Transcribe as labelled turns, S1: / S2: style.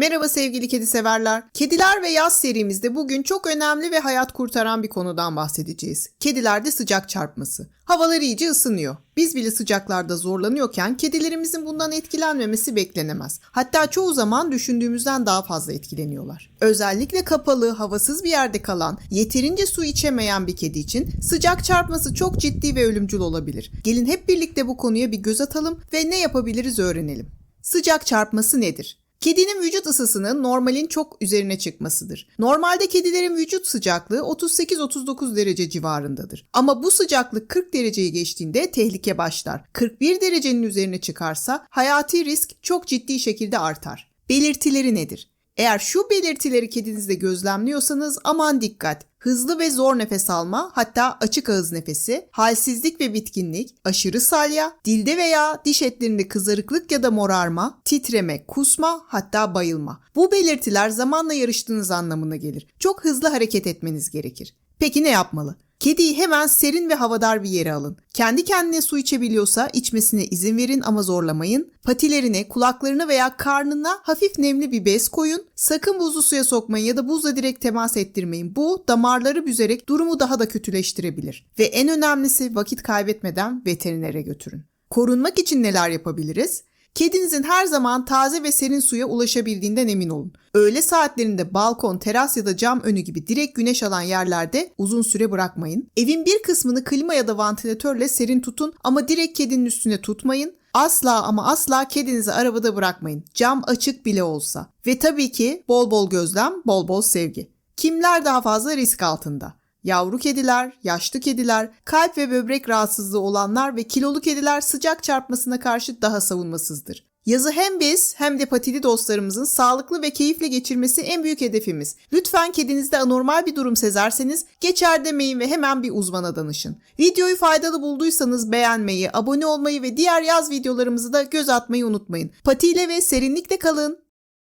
S1: Merhaba sevgili kedi severler. Kediler ve yaz serimizde bugün çok önemli ve hayat kurtaran bir konudan bahsedeceğiz. Kedilerde sıcak çarpması. Havalar iyice ısınıyor. Biz bile sıcaklarda zorlanıyorken kedilerimizin bundan etkilenmemesi beklenemez. Hatta çoğu zaman düşündüğümüzden daha fazla etkileniyorlar. Özellikle kapalı, havasız bir yerde kalan, yeterince su içemeyen bir kedi için sıcak çarpması çok ciddi ve ölümcül olabilir. Gelin hep birlikte bu konuya bir göz atalım ve ne yapabiliriz öğrenelim. Sıcak çarpması nedir? Kedinin vücut ısısının normalin çok üzerine çıkmasıdır. Normalde kedilerin vücut sıcaklığı 38-39 derece civarındadır. Ama bu sıcaklık 40 dereceyi geçtiğinde tehlike başlar. 41 derecenin üzerine çıkarsa hayati risk çok ciddi şekilde artar. Belirtileri nedir? Eğer şu belirtileri kedinizde gözlemliyorsanız aman dikkat. Hızlı ve zor nefes alma, hatta açık ağız nefesi, halsizlik ve bitkinlik, aşırı salya, dilde veya diş etlerinde kızarıklık ya da morarma, titreme, kusma, hatta bayılma. Bu belirtiler zamanla yarıştığınız anlamına gelir. Çok hızlı hareket etmeniz gerekir. Peki ne yapmalı? Kediyi hemen serin ve havadar bir yere alın. Kendi kendine su içebiliyorsa içmesine izin verin ama zorlamayın. Patilerine, kulaklarına veya karnına hafif nemli bir bez koyun. Sakın buzlu suya sokmayın ya da buzla direkt temas ettirmeyin. Bu damarları büzerek durumu daha da kötüleştirebilir. Ve en önemlisi vakit kaybetmeden veterinere götürün. Korunmak için neler yapabiliriz? Kedinizin her zaman taze ve serin suya ulaşabildiğinden emin olun. Öğle saatlerinde balkon, teras ya da cam önü gibi direkt güneş alan yerlerde uzun süre bırakmayın. Evin bir kısmını klima ya da vantilatörle serin tutun ama direkt kedinin üstüne tutmayın. Asla ama asla kedinizi arabada bırakmayın. Cam açık bile olsa. Ve tabii ki bol bol gözlem, bol bol sevgi. Kimler daha fazla risk altında? Yavru kediler, yaşlı kediler, kalp ve böbrek rahatsızlığı olanlar ve kilolu kediler sıcak çarpmasına karşı daha savunmasızdır. Yazı hem biz hem de patili dostlarımızın sağlıklı ve keyifle geçirmesi en büyük hedefimiz. Lütfen kedinizde anormal bir durum sezerseniz geçer demeyin ve hemen bir uzmana danışın. Videoyu faydalı bulduysanız beğenmeyi, abone olmayı ve diğer yaz videolarımızı da göz atmayı unutmayın. Patiyle ve serinlikle kalın.